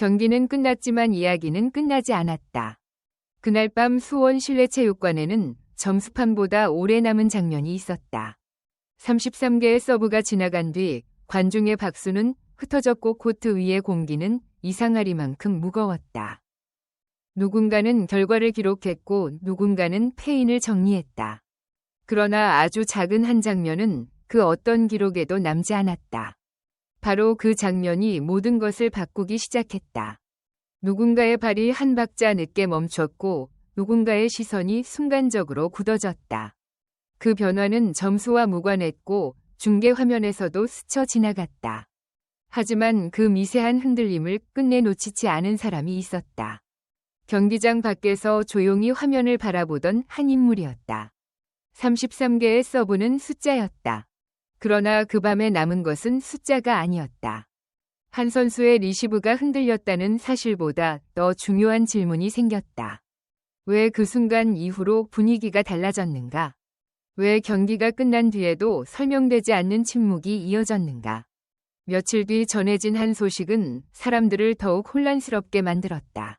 경기는 끝났지만 이야기는 끝나지 않았다. 그날 밤 수원 실내체육관에는 점수판보다 오래 남은 장면이 있었다. 33개의 서브가 지나간 뒤 관중의 박수는 흩어졌고 코트 위의 공기는 이상하리만큼 무거웠다. 누군가는 결과를 기록했고 누군가는 패인을 정리했다. 그러나 아주 작은 한 장면은 그 어떤 기록에도 남지 않았다. 바로 그 장면이 모든 것을 바꾸기 시작했다. 누군가의 발이 한 박자 늦게 멈췄고 누군가의 시선이 순간적으로 굳어졌다. 그 변화는 점수와 무관했고 중계 화면에서도 스쳐 지나갔다. 하지만 그 미세한 흔들림을 끝내 놓치지 않은 사람이 있었다. 경기장 밖에서 조용히 화면을 바라보던 한 인물이었다. 33개의 서브는 숫자였다. 그러나 그 밤에 남은 것은 숫자가 아니었다. 한 선수의 리시브가 흔들렸다는 사실보다 더 중요한 질문이 생겼다. 왜 그 순간 이후로 분위기가 달라졌는가? 왜 경기가 끝난 뒤에도 설명되지 않는 침묵이 이어졌는가? 며칠 뒤 전해진 한 소식은 사람들을 더욱 혼란스럽게 만들었다.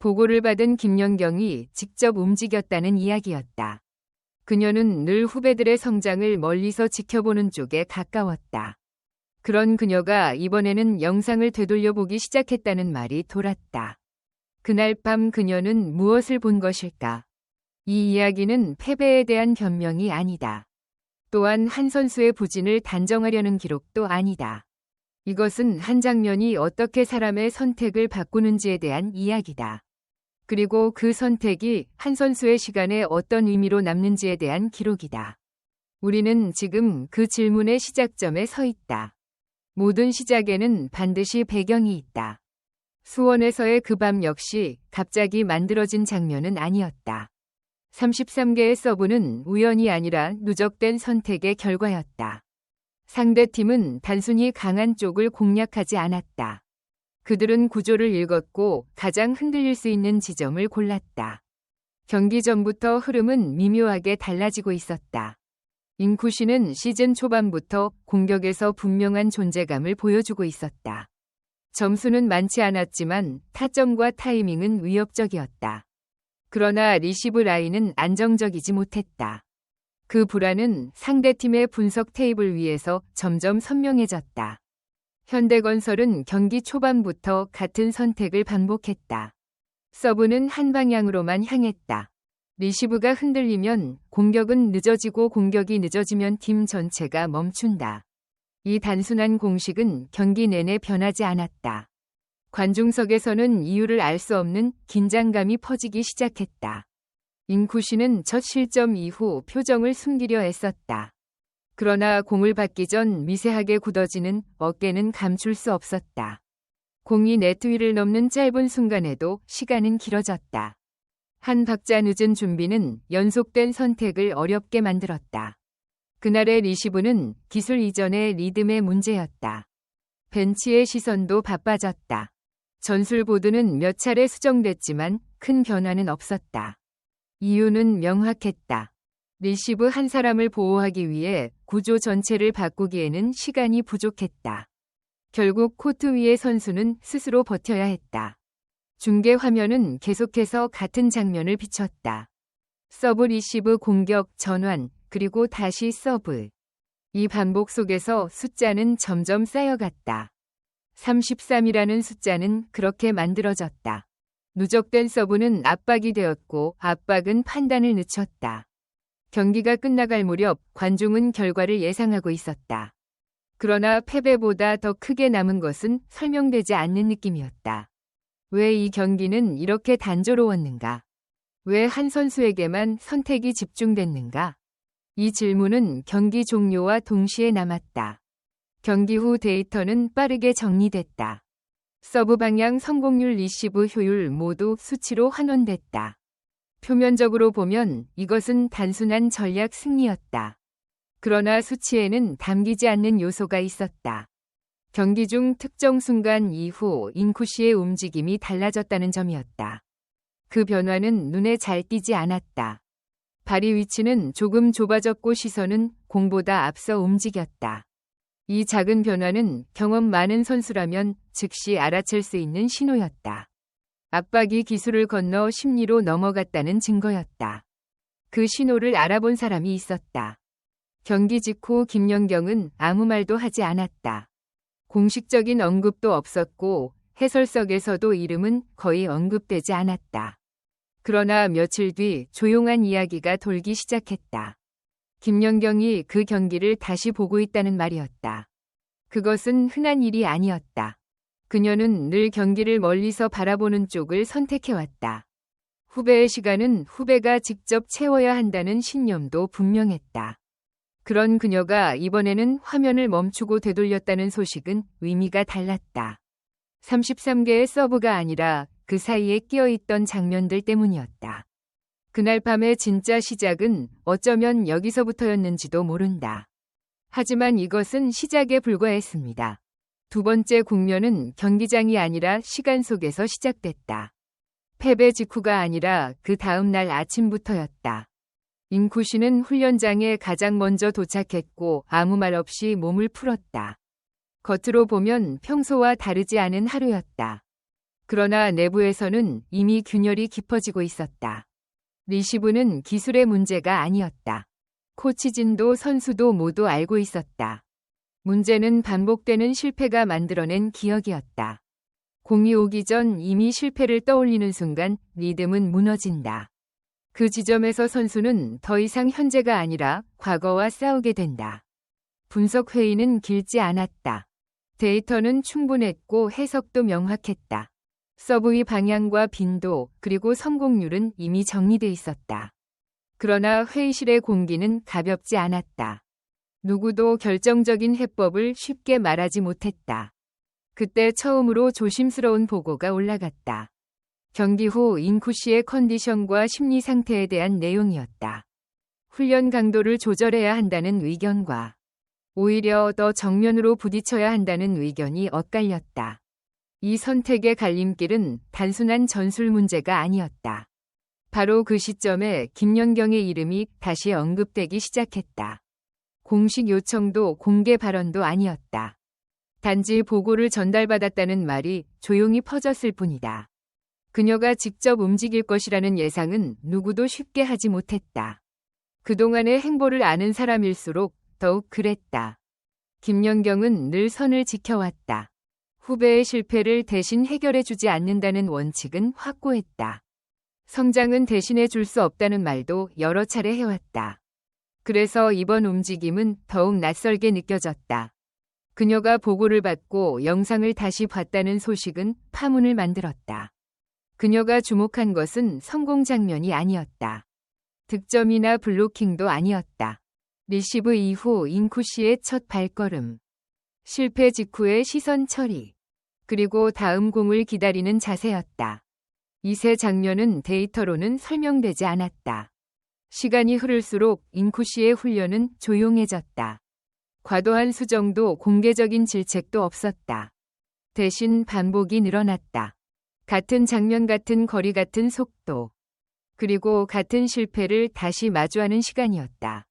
보고를 받은 김연경이 직접 움직였다는 이야기였다. 그녀는 늘 후배들의 성장을 멀리서 지켜보는 쪽에 가까웠다. 그런 그녀가 이번에는 영상을 되돌려보기 시작했다는 말이 돌았다. 그날 밤 그녀는 무엇을 본 것일까? 이 이야기는 패배에 대한 변명이 아니다. 또한 한 선수의 부진을 단정하려는 기록도 아니다. 이것은 한 장면이 어떻게 사람의 선택을 바꾸는지에 대한 이야기다. 그리고 그 선택이 한 선수의 시간에 어떤 의미로 남는지에 대한 기록이다. 우리는 지금 그 질문의 시작점에 서 있다. 모든 시작에는 반드시 배경이 있다. 수원에서의 그 밤 역시 갑자기 만들어진 장면은 아니었다. 33개의 서브는 우연이 아니라 누적된 선택의 결과였다. 상대팀은 단순히 강한 쪽을 공략하지 않았다. 그들은 구조를 읽었고 가장 흔들릴 수 있는 지점을 골랐다. 경기 전부터 흐름은 미묘하게 달라지고 있었다. 인쿠시는 시즌 초반부터 공격에서 분명한 존재감을 보여주고 있었다. 점수는 많지 않았지만 타점과 타이밍은 위협적이었다. 그러나 리시브 라인은 안정적이지 못했다. 그 불안은 상대팀의 분석 테이블 위에서 점점 선명해졌다. 현대건설은 경기 초반부터 같은 선택을 반복했다. 서브는 한 방향으로만 향했다. 리시브가 흔들리면 공격은 늦어지고 공격이 늦어지면 팀 전체가 멈춘다. 이 단순한 공식은 경기 내내 변하지 않았다. 관중석에서는 이유를 알 수 없는 긴장감이 퍼지기 시작했다. 인쿠시는 첫 실점 이후 표정을 숨기려 애썼다. 그러나 공을 받기 전 미세하게 굳어지는 어깨는 감출 수 없었다. 공이 네트 위를 넘는 짧은 순간에도 시간은 길어졌다. 한 박자 늦은 준비는 연속된 선택을 어렵게 만들었다. 그날의 리시브는 기술 이전의 리듬의 문제였다. 벤치의 시선도 바빠졌다. 전술 보드는 몇 차례 수정됐지만 큰 변화는 없었다. 이유는 명확했다. 리시브 한 사람을 보호하기 위해 구조 전체를 바꾸기에는 시간이 부족했다. 결국 코트 위의 선수는 스스로 버텨야 했다. 중계 화면은 계속해서 같은 장면을 비췄다. 서브 리시브 공격 전환 그리고 다시 서브. 이 반복 속에서 숫자는 점점 쌓여갔다. 33이라는 숫자는 그렇게 만들어졌다. 누적된 서브는 압박이 되었고 압박은 판단을 늦췄다. 경기가 끝나갈 무렵 관중은 결과를 예상하고 있었다. 그러나 패배보다 더 크게 남은 것은 설명되지 않는 느낌이었다. 왜 이 경기는 이렇게 단조로웠는가? 왜 한 선수에게만 선택이 집중됐는가? 이 질문은 경기 종료와 동시에 남았다. 경기 후 데이터는 빠르게 정리됐다. 서브 방향 성공률 리시브 효율 모두 수치로 환원됐다. 표면적으로 보면 이것은 단순한 전략 승리였다. 그러나 수치에는 담기지 않는 요소가 있었다. 경기 중 특정 순간 이후 인쿠시의 움직임이 달라졌다는 점이었다. 그 변화는 눈에 잘 띄지 않았다. 발이 위치는 조금 좁아졌고 시선은 공보다 앞서 움직였다. 이 작은 변화는 경험 많은 선수라면 즉시 알아챌 수 있는 신호였다. 압박이 기술을 건너 심리로 넘어갔다는 증거였다. 그 신호를 알아본 사람이 있었다. 경기 직후 김연경은 아무 말도 하지 않았다. 공식적인 언급도 없었고 해설석에서도 이름은 거의 언급되지 않았다. 그러나 며칠 뒤 조용한 이야기가 돌기 시작했다. 김연경이 그 경기를 다시 보고 있다는 말이었다. 그것은 흔한 일이 아니었다. 그녀는 늘 경기를 멀리서 바라보는 쪽을 선택해왔다. 후배의 시간은 후배가 직접 채워야 한다는 신념도 분명했다. 그런 그녀가 이번에는 화면을 멈추고 되돌렸다는 소식은 의미가 달랐다. 33개의 서브가 아니라 그 사이에 끼어있던 장면들 때문이었다. 그날 밤의 진짜 시작은 어쩌면 여기서부터였는지도 모른다. 하지만 이것은 시작에 불과했습니다. 두 번째 국면은 경기장이 아니라 시간 속에서 시작됐다. 패배 직후가 아니라 그 다음 날 아침부터였다. 잉쿠 씨는 훈련장에 가장 먼저 도착했고 아무 말 없이 몸을 풀었다. 겉으로 보면 평소와 다르지 않은 하루였다. 그러나 내부에서는 이미 균열이 깊어지고 있었다. 리시브는 기술의 문제가 아니었다. 코치진도 선수도 모두 알고 있었다. 문제는 반복되는 실패가 만들어낸 기억이었다. 공이 오기 전 이미 실패를 떠올리는 순간 리듬은 무너진다. 그 지점에서 선수는 더 이상 현재가 아니라 과거와 싸우게 된다. 분석 회의는 길지 않았다. 데이터는 충분했고 해석도 명확했다. 서브의 방향과 빈도 그리고 성공률은 이미 정리돼 있었다. 그러나 회의실의 공기는 가볍지 않았다. 누구도 결정적인 해법을 쉽게 말하지 못했다. 그때 처음으로 조심스러운 보고가 올라갔다. 경기 후 인쿠 씨의 컨디션과 심리 상태에 대한 내용이었다. 훈련 강도를 조절해야 한다는 의견과 오히려 더 정면으로 부딪혀야 한다는 의견이 엇갈렸다. 이 선택의 갈림길은 단순한 전술 문제가 아니었다. 바로 그 시점에 김연경의 이름이 다시 언급되기 시작했다. 공식 요청도 공개 발언도 아니었다. 단지 보고를 전달받았다는 말이 조용히 퍼졌을 뿐이다. 그녀가 직접 움직일 것이라는 예상은 누구도 쉽게 하지 못했다. 그동안의 행보를 아는 사람일수록 더욱 그랬다. 김연경은 늘 선을 지켜왔다. 후배의 실패를 대신 해결해주지 않는다는 원칙은 확고했다. 성장은 대신해 줄 수 없다는 말도 여러 차례 해왔다. 그래서 이번 움직임은 더욱 낯설게 느껴졌다. 그녀가 보고를 받고 영상을 다시 봤다는 소식은 파문을 만들었다. 그녀가 주목한 것은 성공 장면이 아니었다. 득점이나 블로킹도 아니었다. 리시브 이후 인쿠 씨의 첫 발걸음. 실패 직후의 시선 처리. 그리고 다음 공을 기다리는 자세였다. 이세 장면은 데이터로는 설명되지 않았다. 시간이 흐를수록 인쿠 씨의 훈련은 조용해졌다. 과도한 수정도 공개적인 질책도 없었다. 대신 반복이 늘어났다. 같은 장면 같은 거리 같은 속도. 그리고 같은 실패를 다시 마주하는 시간이었다.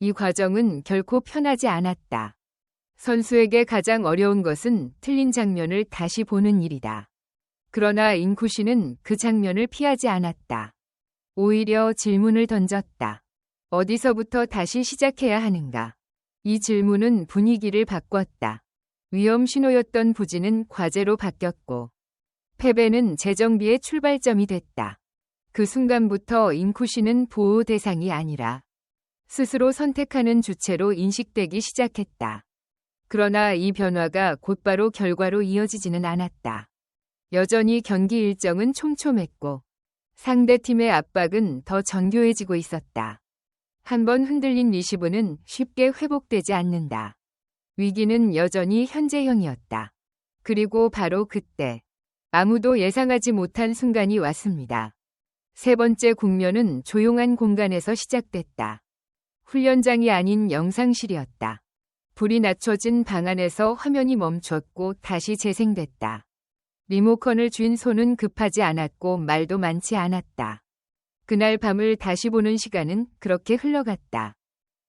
이 과정은 결코 편하지 않았다. 선수에게 가장 어려운 것은 틀린 장면을 다시 보는 일이다. 그러나 인쿠 씨는 그 장면을 피하지 않았다. 오히려 질문을 던졌다. 어디서부터 다시 시작해야 하는가? 이 질문은 분위기를 바꿨다. 위험 신호였던 부진은 과제로 바뀌었고, 패배는 재정비의 출발점이 됐다. 그 순간부터 인쿠 씨는 보호 대상이 아니라 스스로 선택하는 주체로 인식되기 시작했다. 그러나 이 변화가 곧바로 결과로 이어지지는 않았다. 여전히 경기 일정은 촘촘했고 상대팀의 압박은 더 정교해지고 있었다. 한번 흔들린 리시브는 쉽게 회복되지 않는다. 위기는 여전히 현재형이었다. 그리고 바로 그때 아무도 예상하지 못한 순간이 왔습니다. 세 번째 국면은 조용한 공간에서 시작됐다. 훈련장이 아닌 영상실이었다. 불이 낮춰진 방 안에서 화면이 멈췄고 다시 재생됐다. 리모컨을 쥔 손은 급하지 않았고 말도 많지 않았다. 그날 밤을 다시 보는 시간은 그렇게 흘러갔다.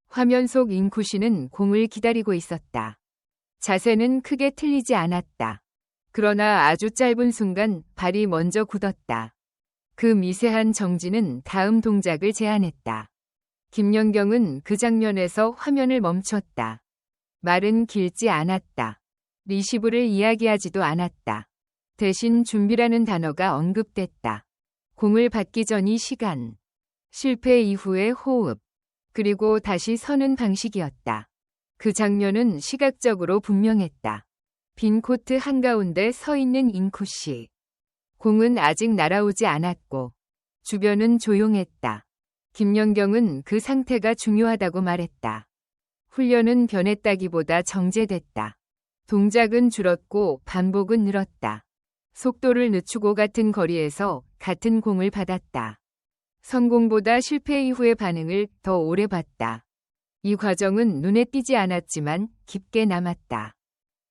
화면 속 인쿠 씨는 공을 기다리고 있었다. 자세는 크게 틀리지 않았다. 그러나 아주 짧은 순간 발이 먼저 굳었다. 그 미세한 정지는 다음 동작을 제안했다. 김연경은 그 장면에서 화면을 멈췄다. 말은 길지 않았다. 리시브를 이야기하지도 않았다. 대신 준비라는 단어가 언급됐다. 공을 받기 전이 시간. 실패 이후의 호흡. 그리고 다시 서는 방식이었다. 그 장면은 시각적으로 분명했다. 빈 코트 한가운데 서 있는 인쿠 씨. 공은 아직 날아오지 않았고 주변은 조용했다. 김연경은 그 상태가 중요하다고 말했다. 훈련은 변했다기보다 정제됐다. 동작은 줄었고 반복은 늘었다. 속도를 늦추고 같은 거리에서 같은 공을 받았다. 성공보다 실패 이후의 반응을 더 오래 봤다. 이 과정은 눈에 띄지 않았지만 깊게 남았다.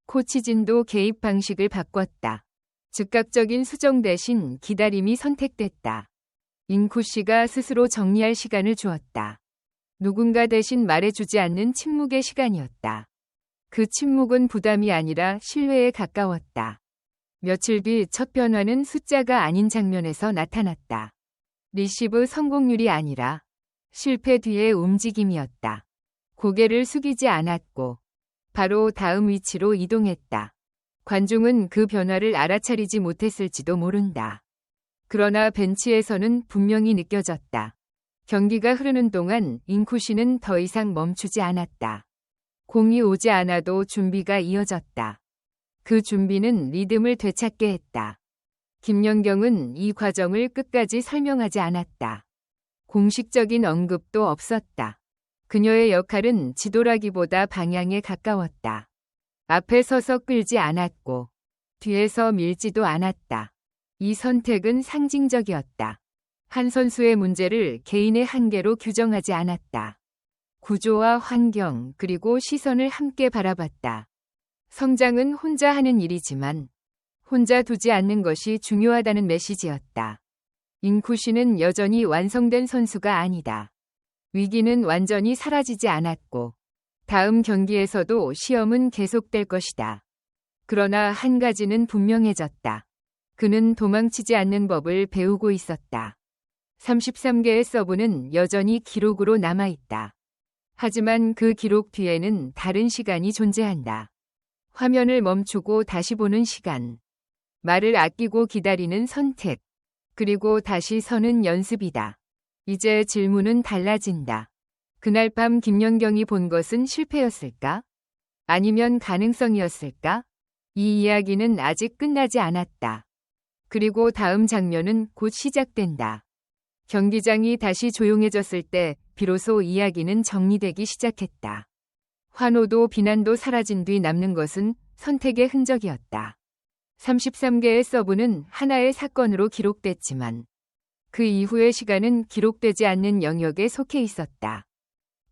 코치진도 개입 방식을 바꿨다. 즉각적인 수정 대신 기다림이 선택됐다. 인쿠 씨가 스스로 정리할 시간을 주었다. 누군가 대신 말해주지 않는 침묵의 시간이었다. 그 침묵은 부담이 아니라 신뢰에 가까웠다. 며칠 뒤 첫 변화는 숫자가 아닌 장면에서 나타났다. 리시브 성공률이 아니라 실패 뒤의 움직임이었다. 고개를 숙이지 않았고 바로 다음 위치로 이동했다. 관중은 그 변화를 알아차리지 못했을지도 모른다. 그러나 벤치에서는 분명히 느껴졌다. 경기가 흐르는 동안 인쿠시는 더 이상 멈추지 않았다. 공이 오지 않아도 준비가 이어졌다. 그 준비는 리듬을 되찾게 했다. 김연경은 이 과정을 끝까지 설명하지 않았다. 공식적인 언급도 없었다. 그녀의 역할은 지도라기보다 방향에 가까웠다. 앞에 서서 끌지 않았고 뒤에서 밀지도 않았다. 이 선택은 상징적이었다. 한 선수의 문제를 개인의 한계로 규정하지 않았다. 구조와 환경 그리고 시선을 함께 바라봤다. 성장은 혼자 하는 일이지만 혼자 두지 않는 것이 중요하다는 메시지였다. 인쿠시는 여전히 완성된 선수가 아니다. 위기는 완전히 사라지지 않았고 다음 경기에서도 시험은 계속될 것이다. 그러나 한 가지는 분명해졌다. 그는 도망치지 않는 법을 배우고 있었다. 33개의 서브는 여전히 기록으로 남아있다. 하지만 그 기록 뒤에는 다른 시간이 존재한다. 화면을 멈추고 다시 보는 시간. 말을 아끼고 기다리는 선택. 그리고 다시 서는 연습이다. 이제 질문은 달라진다. 그날 밤 김연경이 본 것은 실패였을까? 아니면 가능성이었을까? 이 이야기는 아직 끝나지 않았다. 그리고 다음 장면은 곧 시작된다. 경기장이 다시 조용해졌을 때 비로소 이야기는 정리되기 시작했다. 환호도 비난도 사라진 뒤 남는 것은 선택의 흔적이었다. 33개의 서브는 하나의 사건으로 기록됐지만 그 이후의 시간은 기록되지 않는 영역에 속해 있었다.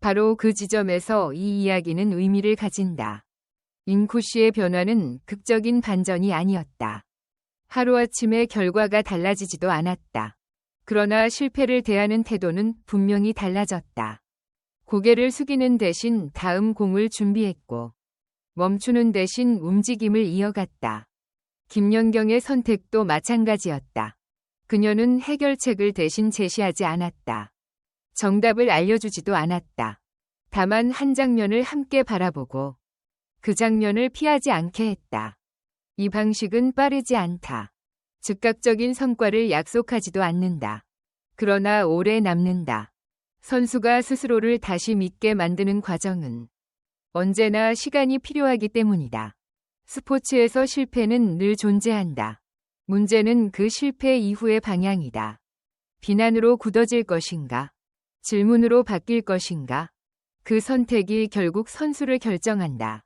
바로 그 지점에서 이 이야기는 의미를 가진다. 인쿠 씨의 변화는 극적인 반전이 아니었다. 하루아침에 결과가 달라지지도 않았다. 그러나 실패를 대하는 태도는 분명히 달라졌다. 고개를 숙이는 대신 다음 공을 준비했고 멈추는 대신 움직임을 이어갔다. 김연경의 선택도 마찬가지였다. 그녀는 해결책을 대신 제시하지 않았다. 정답을 알려주지도 않았다. 다만 한 장면을 함께 바라보고 그 장면을 피하지 않게 했다. 이 방식은 빠르지 않다. 즉각적인 성과를 약속하지도 않는다. 그러나 오래 남는다. 선수가 스스로를 다시 믿게 만드는 과정은 언제나 시간이 필요하기 때문이다. 스포츠에서 실패는 늘 존재한다. 문제는 그 실패 이후의 방향이다. 비난으로 굳어질 것인가? 질문으로 바뀔 것인가? 그 선택이 결국 선수를 결정한다.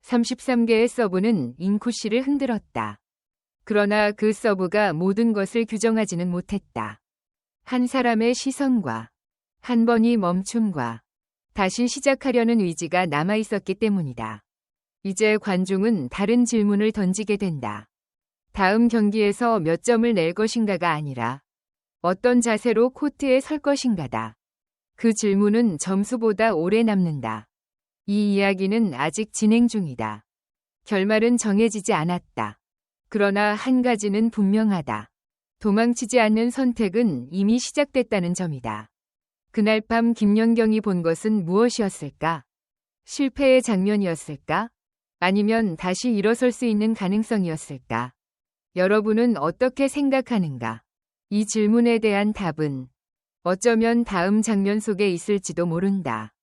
33개의 서브는 인쿠시를 흔들었다. 그러나 그 서브가 모든 것을 규정하지는 못했다. 한 사람의 시선과 한 번이 멈춤과 다시 시작하려는 의지가 남아 있었기 때문이다. 이제 관중은 다른 질문을 던지게 된다. 다음 경기에서 몇 점을 낼 것인가가 아니라 어떤 자세로 코트에 설 것인가다. 그 질문은 점수보다 오래 남는다. 이 이야기는 아직 진행 중이다. 결말은 정해지지 않았다. 그러나 한 가지는 분명하다. 도망치지 않는 선택은 이미 시작됐다는 점이다. 그날 밤 김연경이 본 것은 무엇이었을까? 실패의 장면이었을까? 아니면 다시 일어설 수 있는 가능성이었을까? 여러분은 어떻게 생각하는가? 이 질문에 대한 답은 어쩌면 다음 장면 속에 있을지도 모른다.